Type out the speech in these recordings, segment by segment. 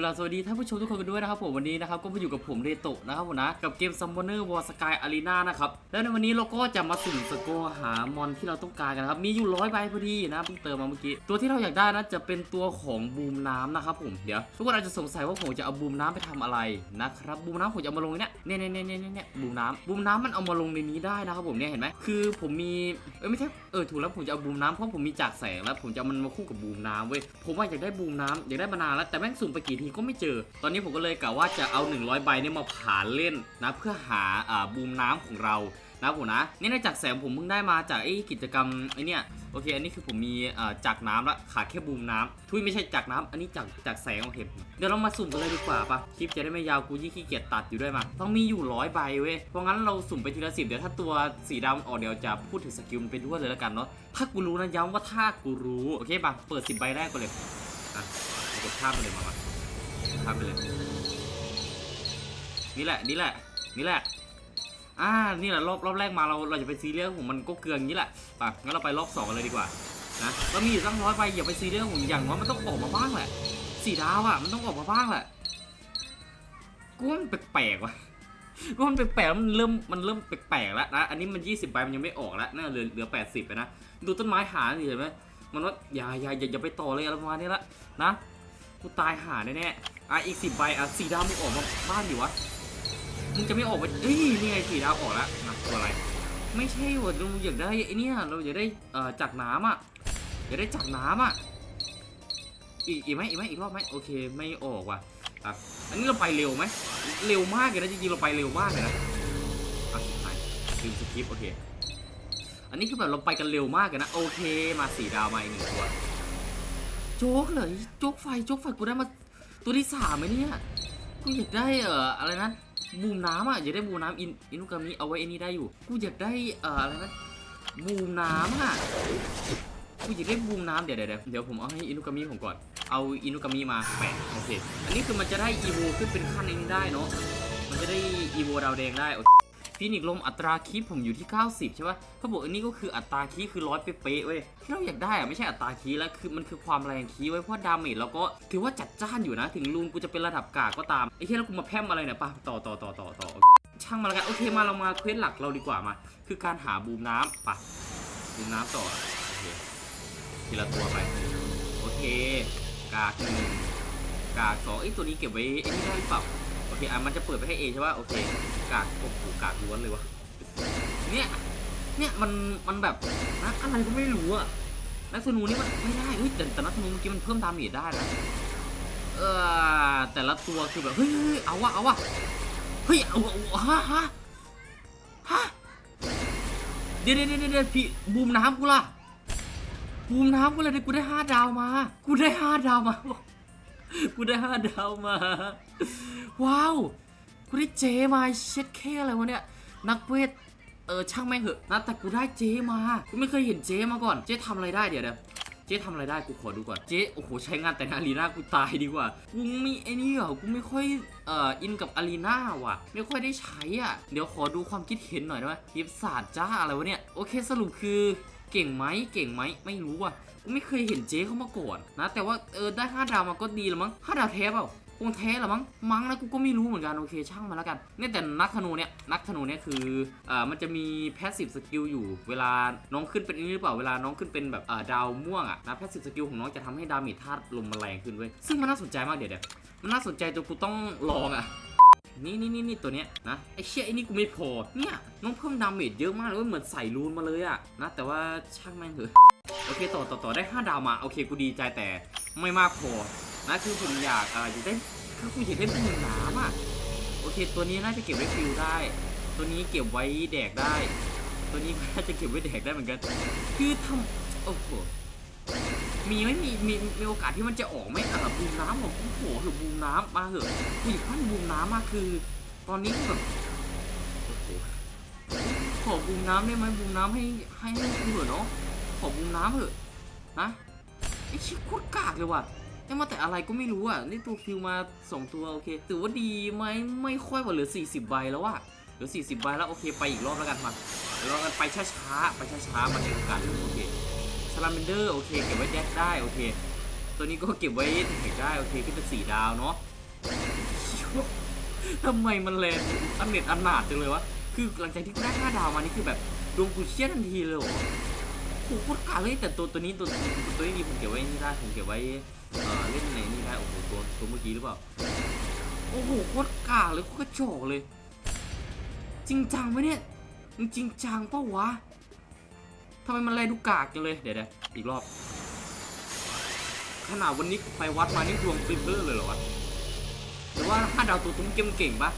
กราบสวัสดีท่านผู้ชมทุกคนกันด้วยนะครับผมวันนี้นะครับก็มาอยู่กับผมเรโตะนะครับผมนะกับเกม Summoner War Sky Arena นะครับแล้วในวันนี้เราก็จะมาสุ่มสกอร์หามอนที่เราต้องการกันนะครับมีอยู่ร้อยใบพอดีนะเพิ่งเติมมาเมื่อกี้ตัวที่เราอยากได้นะจะเป็นตัวของบูมน้ำนะครับผมเดี๋ยวทุกคนอาจจะสงสัยว่าผมจะเอาบูมน้ำไปทำอะไรนะครับบูมน้ำผมจะเอามาลงนเนี่ยเนี่ยเนี่ยเนี่ยเนี่ยเนี่ยบูมน้ำบูมน้ำมันเอามาลงในนี้ได้นะครับผมเนี่ยเห็นไหมคือผมมีเอ้ยไม่ใช่เออถูกแล้วผมจะเอาบูมน้ำเพราะผมมีจากแสงแล้วผมจะมันมาคู่กับบูมน้ำเว้ยผมว่าอยากได้บูมน้ำอยากได้มานานแล้วแต่แม่งสุ่มไปกี่ทีก็ไม่เจอ ตอนนี้ผมก็เลยกะว่าจะเอา 100 ใบเนี่ยมาผ่านเล่นนะเพื่อหาอ่าบูมน้ำของเรานะผมนะนี่ในจากแสงผมเพิ่งได้มาจากไอ้กิจกรรมไอ้นี่โอเค อันนี้คือผมมีอ่าจากน้ำละขาดแค่บูมน้ำทุยไม่ใช่จากน้ำอันนี้จากจากแสงโอเคเดี๋ยวเรามาสุ่มกันเลยดีกว่าปะคลิปจะได้ไม่ยาวกูยี่ขี้เกียจตัดอยู่ด้วยมาต้องมีอยู่ร้อยใบเว้ยเพราะงั้นเราสุ่มไปทีละสิบเดี๋ยวถ้าตัวสีดำออกเดี๋ยวจะพูดถึงสกิลมันไปด้วยเลยแล้วกันเนาะถ้ากูรู้นะย้ำว่าถ้ากูรู้โอเคปะเปิดสิบใบแรกไปเลยอะกดข้ามไปเลยมามา ข้ามไปเลย นี่แหละ นี่แหละ นี่แหละ อ่า นี่แหละรอบรอบแรกมาเราเราจะไปซีเรียสของมันก็เกลืออย่างนี้แหละป่ะงั้นเราไปรอบสองกันเลยดีกว่า นะเรามีอยู่ตั้งร้อยใบอย่าไปซีเรียสของอย่างว่ามันต้องออกมาบ้างแหละสี่ดาวอะ มันต้องออกมาบ้างแหละกูว่ามันแปลกๆว่ะกูว่ามันแปลกๆมันเริ่มมันเริ่มแปลกๆแล้วนะ อันนี้มัน 20ใบมันยังไม่ออกแล้วน่าเหลือเหลือ 80ไปนะ ดูต้นไม้หาสิเห็นไหมมันว่าอย่าอย่าอย่าอย่าไปต่อเลยอะไรประมาณนี้ละนะ กูตายหาแน่ๆอะอีกสิบใบอะสีดาวมึงออกมาบ้านดิวะมึงจะไม่ออกมาเอ้ยนี่ไงสีดาวออกแล้วนะตัวอะไร ไม่ใช่ว่ะเราอยากได้ไอ้นี่เราอยากได้เอ่อจากน้ำอะอยากได้จากน้ำอะอีกอีกไหมอีกไหมอีกรอบไหมโอเคไม่ออกว่ะอะอันนี้เราไปเร็วไหมเร็วมากเลยนะจริงๆเราไปเร็วมากเลยนะอะสุดท้ายลืมสคริปโอเคอันนี้คือแบบเราไปกันเร็วมากเลยนะโอเคมาสีดาวมาอีกหนึ่งตัว โจ๊กเลยโจ๊กไฟโจ๊กไฟกูได้มาตัวที่สามไหมเนี่ยกูอยากได้เอ่ออะไรนะบูมน้ำอะอยากได้บูมน้ำอินอินุกามิเอาไว้ไอ้นี่ได้อยู่กูอยากได้เอ่ออะไรนะบูมน้ำอะกูอยากได้บูมน้ำเดี๋ยวเดี๋ยวเดี๋ยวเดี๋ยวผมเอาให้อินุกามิผมก่อนเอาอินุกามิมาแปะโอเคอันนี้คือมันจะได้อีโวขึ้นเป็นขั้นนี้ได้เนาะมันจะได้อีโวดาวแดงได้ ฟินิกลมอัตราคีปผมอยู่ที่ 90 ใช่ป่ะเขาบอกอันนี้ก็คืออัตราคีปคือร้อยเป๊ะเว้ย ที่เราอยากได้อะไม่ใช่อัตราคีปแล้วคือมันคือความแรงคีปไว้เพราะดาเมจเราก็ถือว่าจัดจ้านอยู่นะ ถึงลูนกูจะเป็นระดับกากก็ตามไอ้ที่แล้วกูมาแพร่มอะไรเนี่ยป่ะต่อต่อต่อต่อต่อช่างมาแล้วกันโอเคมาเรามาเควสหลักเราดีกว่ามา คือการหาบูมน้ำป่ะบูมน้ำต่อโอเคทีละตัวไปโอเค กากหนึ่งกากสองไอ้ตัวนี้เก็บไว้ไอ้นี่ได้หรือเปล่า เคอะมันจะเปิดไปให้เอใช่ป่ะโอเคกากโอ้โหกากล้วนเลยวะเนี่ยเนี่ยมันมันแบบนะอะไรก็ไม่รู้อะนักธนูนี่มันไม่ได้เฮ้ยแต่แต่นักธนูเมื่อกี้มันเพิ่มดาเมจได้นะเออแต่ละตัวคือแบบเฮ้ยเอาวะเอาวะเฮ้ยเอาเอาเอาฮะฮะฮะเดี๋ยวเดี๋ยวเดี๋ยวพี่บูมน้ำกูล่ะบูมน้ำกูเลยดิกูได้ห้าดาวมา กูได้ห้าดาวมากู กูได้ห้าดาวมา ว้าว กูได้เจมาเช็ดแค่อะไรวะเนี่ย นักเวท เออช่างแม่งเหอะนะแต่กูได้เจมา กูไม่เคยเห็นเจมาก่อน เจทำอะไรได้เดี๋ยวเดี๋ยวเจทำอะไรได้กูขอดูก่อน เจโอ้โหใช้งานแต่ในอารีนากูตายดีกว่า กูม่ไอ้นี่เหรอ กูไม่ค่อยเอ่ออินกับอารีนาว่ะ ไม่ค่อยได้ใช้อะ เดี๋ยวขอดูความคิดเห็นหน่อยได้ไหมยิบศาสตร์จ้าอะไรวะเนี่ย โอเคสรุปคือเก่งไหมเก่งไหมไม่รู้อะ ไม่เคยเห็นเจ๊เขามาก่อนนะ แต่ว่าเออได้ห้าดาวมาก็ดีแล้วมั้งห้าดาวแท้เปล่าคงแท้เหรอมั้งมั้งนะกูก็ไม่รู้เหมือนกันโอเคช่างมาแล้วกันเนี่ยแต่นักธนูเนี่ยนักธนูเนี่ยคืออ่อมันจะมีแพสซีฟสกิลอยู่ เวลาน้องขึ้นเป็นนี้หรือเปล่าเวลาน้องขึ้นเป็นแบบอ่อดาวม่วงอะนะแพสซีฟสกิลของน้องจะทำให้ดาเมจธาตุลมมันแรงขึ้นเว้ยซึ่งมันน่าสนใจมากเดี๋ยวเดี๋ยวมันน่าสนใจจนกูต้องลองอะนี่นี่นี่นี่ตัวเนี้ยนะไอเชี่ยไอนี่กูไม่พอเนี่ยน้องเพิ่มดาเมจเยอะมากเลยเหมือนใส่รูนมาเลยอะนะแต่ว่าช่างแม่งเถอะ อเคต่อต่อต่อได้5ดาวมาโอเคกูดีใจแต่ไม่มากพอนะคือผมอยากอ่าอยากได้คือกูอยากได้เป็นน้ำอะโอเค ตัวนี้น่าจะเก็บไว้ฟิลได้ ตัวนี้เก็บไว้แดกได้ ตัวนี้น่าจะเก็บไว้แดกได้เหมือนกัน คือทำโอ้โหมีไม่มีมีมีโอกาสที่มันจะออกไหมอะบูมน้ำของกูโหหรือบูมน้ำมาเหอะกูอยากให้บูมน้ำมากคือ ตอนนี้แบบ อบูมน้ำได้ไหมบูมน้ำให้ให้ให้กูเถอะเนาะขอบูมน้ำเถอะนะไอชิโคตรกากเลยว่ะได้มาแต่อะไรก็ไม่รู้อะนี่ตัวฟิลมาสองตัวโอเคถือว่าดีไหมไม่ค่อยว่าเหลือ 40 ใบแล้วว่ะเหลือ 40 ใบแล้วโอเคไปอีกรอบแล้วกันมาเดี๋ยวเรากันไปช้าๆไปช้าๆมันมีโอกาสโอเคซาลาเมนเดอร์โอเคเก็บไว้แยกได้โอเค ตัวนี้ก็เก็บไว้แท็กได้โอเคขึ้นเป็นสี่ดาวเนาะทำไมมันแรงอันเน็ตอันหนาดจังเลยวะ คือหลังจากที่ได้ห้าดาวมานี่คือแบบดวงกูเชี่ยทันทีเลยโอ้โหโคตรกาเลยแต่ตัวตัวนี้ตัวตัวนี้ดีผมเก็บไว้นี่ได้ผมเก็บไว้เอ่อเล่นในนี่ได้โอ้โหตัวตัวเมื่อกี้หรือเปล่าโอ้โหโคตรกาเลยโคตรกระจอกเลย จริงจังไหมเนี่ยจริงจังเปะวะทำไมมันแลดูกากจังเลยเดี๋ยวเดี๋ยวอีกรอบขนาดวันนี้ไปวัดมานี่ดวงติดเบอร์เลยเหรอวะหรือว่าห้าดาวตัวตุ้มเก่งเก่งปะ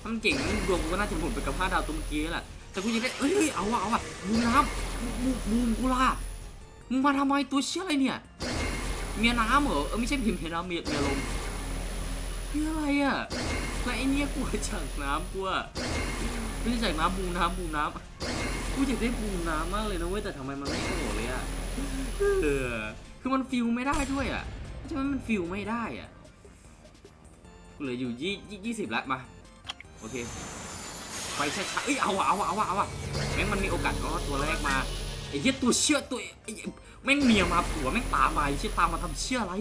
ถ้ามันเก่งดวงกูก็น่าจะหมุนไปกับห้าดาวตัวเมื่อกี้แหละ แต่กูยังได้เอ้ยเฮ้ยเอาวะเอาวะบูมน้ำบูบูมกูล่ะมึงมาทำไมตัวเชี่ยอะไรเนี่ย เมียน้ำเหรอ เออไม่ใช่เมียน้ำเมียเมียลมเพื่อะไรอะแล้วไอเนี้ยกูจากน้ำกูอะไม่ใช่จากน้ำบูมน้ำบูมน้ำกูอยากได้บูมน้ำมากเลยนะเว้ยแต่ทำไมมันไม่โผล่เลยอะเออคือมันฟิลไม่ได้ด้วยอะใช่ไหมมันฟิลไม่ได้อะเหลืออยู่ยี่ยี่ยี่สิบแล้วมา โอเคไปช้าๆเอ้ยเอาอะเอาอะเอาอะเอาอะแม่งมันมีโอกาสก็ตัวแรกมาไอ้เหี้ยตัวเชื่อตัวไอ้แม่งเมียมาผัวแม่งตามมาไอ้เชี่ยตามมาทำเชื่ออะไร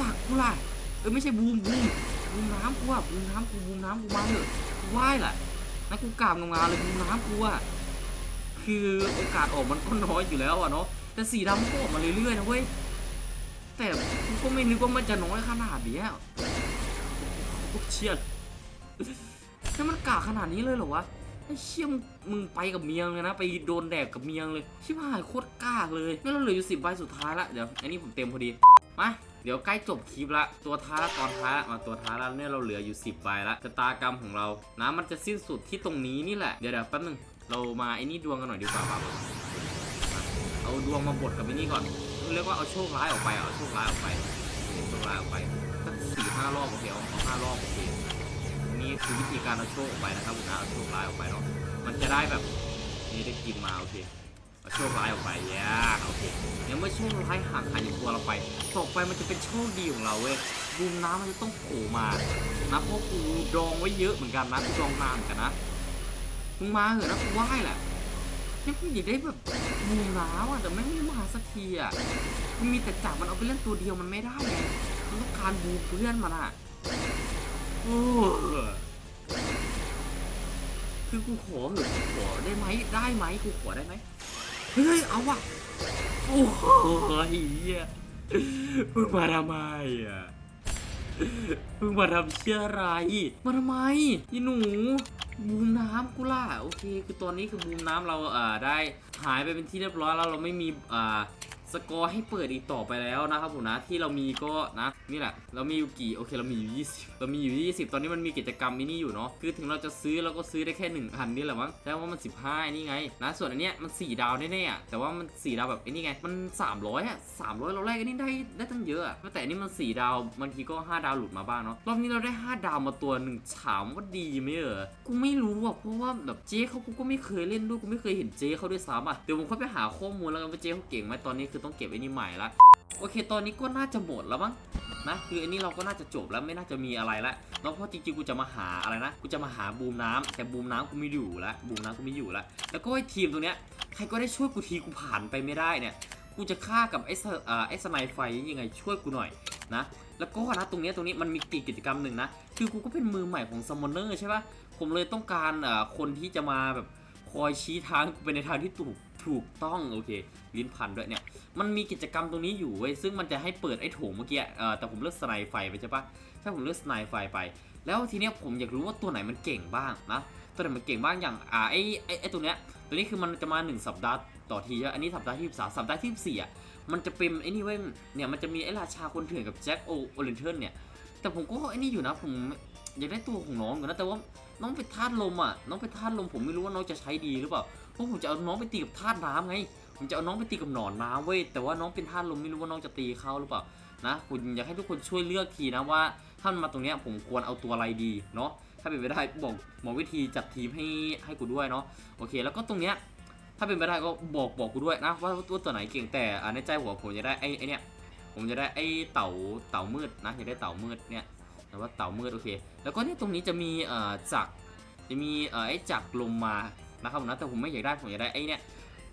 จากกูล่ะเออไม่ใช่บูมบูมบูมน้ำกูอะบูมน้ำกูบูมน้ำกูมาเถอะกูไหว้แหละนั่นกูกราบงามๆเลยบูมน้ำกูอะคือโอกาสออกมันก็น้อยอยู่แล้วอะเนาะแต่สีดำก็ออกมาเรื่อยๆนะเว้ยแต่กูก็ไม่นึกว่ามันจะน้อยขนาดนี้ยโอ้เชี่ย นี่มันกาขนาดนี้เลยเหรอวะไอ้เชี่ยมึงมึงไปกับเมียงเลยนะ ไปโดนแดดกับเมียงเลย ชิบหายโคตรกล้าเลยงั้นเราเหลืออยู่สิบใบสุดท้ายละ เดี๋ยว อันนี้ผมเต็มพอดี มาเดี๋ยวใกล้จบคลิปละ ตัวท้ายละตอนท้ายละมาตัวท้ายละเนี่ยเราเหลืออยู่สิบใบละชะตากรรมของเรานะมันจะสิ้นสุดที่ตรงนี้นี่แหละ เดี๋ยวเดี๋ยวแป๊บนึง เรามาไอ้นี่ดวงกันหน่อยดีกว่าครับเอาดวงมาบดกับไอ้นี่ก่อน เรียกว่าเอาโชคร้ายออกไป เอาโชคร้ายออกไปโชคร้ายออกไปสักสี่ห้ารอบโอเคเอาเอาห้ารอบโอเค นี่คือวิธีการเอาโชคออกไปนะครับผมนะเอาโชคร้ายออกไปเนาะมันจะได้แบบนี่ได้กินมาโอเคเอาโชคร้ายออกไปแย่โอเคเนี่ยเมื่อโชคร้ายห่างหายจากตัวเราไปต่อไปมันจะเป็นโชคดีของเราเว้ยบูมน้ำมันจะต้องโผล่มานะเพราะกูดองไว้เยอะเหมือนกันนะกูดองนานกันนะมึงมาเหอะนะกูไหว้แหละนี่กูอยากได้แบบบูมน้ำอะแต่แม่ไม่มาสักทีอะมันมีแต่จับมันเอาไปเล่นตัวเดียวมันไม่ได้ไงมันต้องการบูมเพื่อนมันอะ คือกูขอเหอะกูขอได้ไหมได้ไหมกูขอได้ไหมเฮ้ยเอาว่ะโอ้โหเฮียมึงมาทำไมอะมึงมาทำเชื่ออะไร มาทำไมยี่หนูบูมน้ำกูล่ะโอเค คือตอนนี้คือบูมน้ำเราเอ่อได้หายไปเป็นที่เรียบร้อยแล้วเราไม่มีอ่า สกอร์ให้เปิดอีกต่อไปแล้วนะครับผมนะที่เรามีก็นะนี่แหละ เรามีอยู่กี่โอเคเรามีอยู่ 20 เรามีอยู่ 20 ตอนนี้มันมีกิจกรรมมินี่อยู่เนาะคือถึงเราจะซื้อเราก็ซื้อได้แค่1อันนี่แหละมั้งแต่ว่ามัน 15 นี่ไงนะส่วนอันเนี้ยมัน 4 ดาวแน่ๆอะแต่ว่ามัน 4 ดาวแบบไอ้นี่ไงมัน 300อะ300 เราแรกอันนี้ได้ได้ตั้งเยอะอะแต่อันนี้มัน 4 ดาวบางทีก็ 5 ดาวหลุดมาบ้างเนาะรอบนี้เราได้ 5 ดาวมาตัวหนึ่งถามว่าดีไหมเออกูไม่รู้อะเพราะว่าแบบเจ๊เขากูก็ไม่เคยเล่นด้วยกูไม่เคยเห็นเจ๊เขาด้วยซ้ำอะเดี๋ยวผมค่อยไปหาข้อมูลแล้วกันว่าเจ๊เขาเก่งไหมตอนนี้คือต้องเก็บไอ้นี่ใหม่ละโอเค ตอนนี้ก็น่าจะหมดแล้วมั้งนะคืออันนี้เราก็น่าจะจบแล้วไม่น่าจะมีอะไรละเนาะเพราะจริงๆกูจะมาหาอะไรนะกูจะมาหาบูมน้ำแต่บูมน้ำกูไม่อยู่ละบูมน้ำกูไม่อยู่ละแล้วก็ไอ้ทีมตรงเนี้ยใครก็ได้ช่วยกูทีกูผ่านไปไม่ได้เนี่ยกูจะฆ่ากับไอ้ไอ้สไนไฟยังไงช่วยกูหน่อยนะแล้วก็นะตรงนี้ตรงนี้มันมีกิจกรรมหนึ่งนะคือกูก็เป็นมือใหม่ของซัมมอนเนอร์ใช่ปะผมเลยต้องการอ่อคนที่จะมาแบบคอยชี้ทางไปในทางที่ถูก ถูกต้องโอเค ลิ้นพันด้วยเนี่ย มันมีกิจกรรมตรงนี้อยู่เว้ยซึ่งมันจะให้เปิดไอ้โถงเมื่อกี้เออแต่ผมเลือกสไนไฟไปใช่ปะถ้าผมเลือกสไนไฟไป แล้วทีเนี้ยผมอยากรู้ว่าตัวไหนมันเก่งบ้างนะตัวไหนมันเก่งบ้างอย่างอ่าไอ้ไอ้ไอ้ตัวเนี้ยตัวนี้คือมันจะมา 1 สัปดาห์ต่อทีอะอันนี้สัปดาห์ที่13สัปดาห์ที่14อะมันจะเป็นไอ้นี่เว้ยเนี่ยมันจะมีไอ้ราชาคนเถื่อนกับแจ็คโอโอเรนเทิร์นเนี่ยแต่ผมก็ไอ้นี่อยู่นะผมอยากได้ตัวของน้องอยู่นะแต่ว่าน้องเป็นธาตุลมอะน้องเป็นธาตุลมผมไม่รู้ว่าน้องจะใช้ดีหรือเปล่า เพราะผมจะเอาน้องไปตีกับธาตุน้ำไง ผมจะเอาน้องไปตีกับหนอนน้ำเว้ย แต่ว่าน้องเป็นธาตุลมไม่รู้ว่าน้องจะตีเข้าหรือเปล่านะคุณอยากให้ทุกคนช่วยเลือกทีนะว่าถ้ามันมาตรงเนี้ยผมควรเอาตัวอะไรดีเนาะถ้าเป็นไปได้บอกบอกวิธีจัดทีมให้ให้กูด้วยเนาะโอเค แล้วก็ตรงเนี้ยถ้าเป็นไปได้ก็บอกบอกกูด้วยนะว่าว่าตัวไหนเก่งแต่ในใจหัวผมจะได้ไอ้ไอ้เนี่ยผมจะได้ไอ้เต่าเต่ามืดนะจะได้เต่ามืดเนี่ยแต่ว่าเต่ามืดโอเค แล้วก็เนี่ยตรงนี้จะมีเอ่อจักรจะมีเอ่อไอ้จักรลมมา นะครับผมนะแต่ผมไม่อยากได้ผมอยากได้ไอ้เนี่ย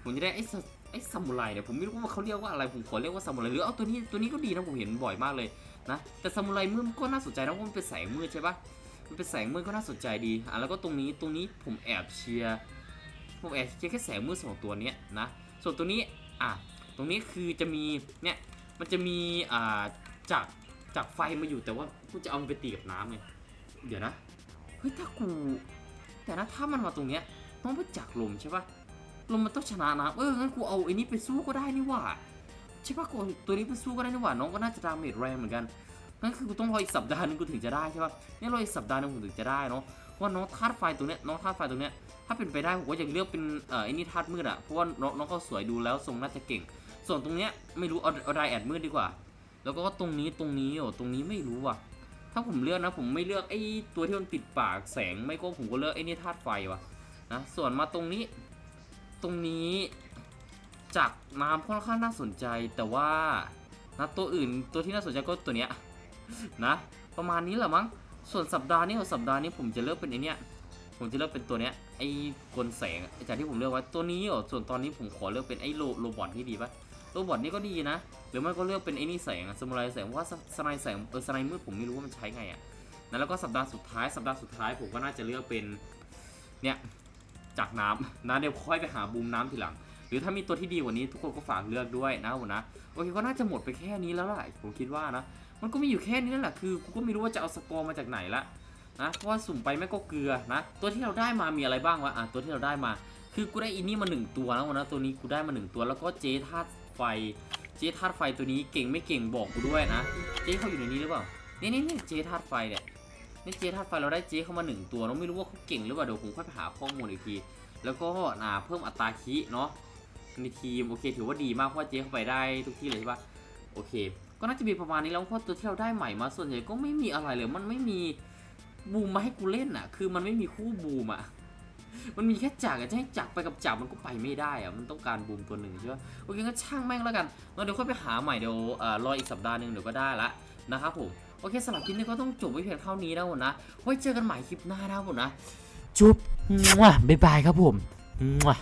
ผมจะได้ไอ้ไอ้ซามูไรเนี่ยผมไม่รู้ว่าเขาเรียกว่าอะไรผมขอเรียกว่าซามูไรหรือเอาตัวนี้ตัวนี้ก็ดีนะผมเห็นบ่อยมากเลยนะแต่ซามูไรมืดมันก็น่าสนใจนะเพรามันเป็นแสงมืดใช่ปะมันเป็นแสงมืดก็น่าสนใจดีอะแล้วก็ตรงนี้ตรงนี้ผมแอบเชียร์ผมแอบเชียร์แค่แสงมืดสองตัวนี้นะส่วนตัวนี้อะตรงนี้คือจะมีเนี่ยมันจะมีอ่าจากจากไฟมาอยู่แต่ว่ากูจะเอามันไปตีกับน้ำไงเดี๋ยวนะเฮ้ยถ้ากูแต่นะถ้ามันมาตรงเนี้ย ต้องไปจากลมใช่ปะลมมันต้องชนะน้ำเอองั้นกูเอาไอ้นี้ไปสู้ก็ได้นี่หว่าใช่ปะกูตัวนี้ไปสู้ก็ได้นี่หว่าน้องก็น่าจะดาเมจแรงเหมือนกันนั่นคือกูต้องรออีกสัปดาห์นึงกูถึงจะได้ใช่ปะนี่รออีกสัปดาห์นึงผมถึงจะได้เนาะเพราะว่าน้องธาตุไฟตัวเนี้ยน้องธาตุไฟตัวเนี้ยถ้าเป็นไปได้ผมก็อยากเลือกเป็นเอ่อไอ้นี่ธาตุมืดอะเพราะว่าน้องน้องเขาสวยดูแล้วทรงน่าจะเก่ง ส่วนตรงเนี้ยไม่รู้เอาเอาไดแอดมืดดีกว่า แล้วก็ตรงนี้ตรงนี้โอ้ตรงนี้ไม่รู้ว่ะถ้าผมเลือกนะผมไม่เลือกไอ้ตัวที่มันปิดปากแสงไม่ก็ผมก็เลือกไอ้นี่ธาตุไฟว่ะ นะ ส่วนมาตรงนี้ ตรงนี้จากน้ำค่อนข้างน่าสนใจ แต่ว่านะตัวอื่นตัวที่น่าสนใจก็ตัวเนี้ยนะ ประมาณนี้แหละมั้ง ส่วนสัปดาห์นี้กับสัปดาห์นี้ผมจะเลือกเป็นไอเนี้ยผมจะเลือกเป็นตัวเนี้ยไอ้กลแสงไอจากที่ผมเลือกไว้ตัวนี้เหรอส่วนตอนนี้ผมขอเลือกเป็นไอ้โลโรบอทนี่ดีปะโรบอทนี่ก็ดีนะ หรือไม่ก็เลือกเป็นไอ้นี่แสงสมุไรแสงเพราะว่าสไนแสงเออสไนมืดผมไม่รู้ว่ามันใช้ไงอะนะแล้วก็สัปดาห์สุดท้ายสัปดาห์สุดท้ายผมก็น่าจะเลือกเป็นเนี่ย จากน้ำนะเดี๋ยวค่อยไปหาบูมน้ำทีหลัง หรือถ้ามีตัวที่ดีกว่านี้ทุกคนก็ฝากเลือกด้วยนะผมนะโอเคก็น่าจะหมดไปแค่นี้แล้วล่ะผมคิดว่านะมันก็มีอยู่แค่นี้นั่นแหละคือกูก็ไม่รู้ว่าจะเอาสกอร์มาจากไหนละนะเพราะว่าสุ่มไปแม่ก็เกลือนะ ตัวที่เราได้มามีอะไรบ้างวะอะตัวที่เราได้มา คือกูได้อินนี่มาหนึ่งตัวแล้วนะตัวนี้กูได้มาหนึ่งตัวแล้วก็เจธาตุไฟ เจธาตุไฟตัวนี้เก่งไม่เก่งบอกกูด้วยนะ เจเขาอยู่ในนี้หรือเปล่านี่นี่นี่เจธาตุไฟเนี่ย นี่เจธาตุไฟเราได้เจเข้ามาหนึ่งตัวเราไม่รู้ว่าเขาเก่งหรือเปล่าเดี๋ยวผมค่อยไปหาข้อมูลอีกที แล้วก็อาเพิ่มอัตราคีเนาะในทีมโอเค ถือว่าดีมากเพราะว่าเจเข้าไปได้ทุกที่เลยใช่ปะโอเค ก็น่าจะมีประมาณนี้แล้วเพราะตัวที่เราได้ใหม่มาส่วนใหญ่ก็ไม่มีอะไรเลยมันไม่มีบูมมาให้กูเล่นอะ คือมันไม่มีคู่บูมอะมันมีแค่จักรจะให้จักรไปกับจักรมันก็ไปไม่ได้อะมันต้องการบูมตัวหนึ่งใช่ปะโอเคก็ช่างแม่งแล้วกันงั้นเดี๋ยวค่อยไปหาใหม่เดี๋ยวรออีกสัปดาห์หนึ่งเดี๋ยวก็ได้ละนะครับผม โอเคสำหรับคลิปนี้ก็ต้องจบไว้เพียงเท่านี้นะผมนะไว้เจอกันใหม่คลิปหน้านะผมนะ จุ๊บมั่วบ๊ายบายครับผมมั่ว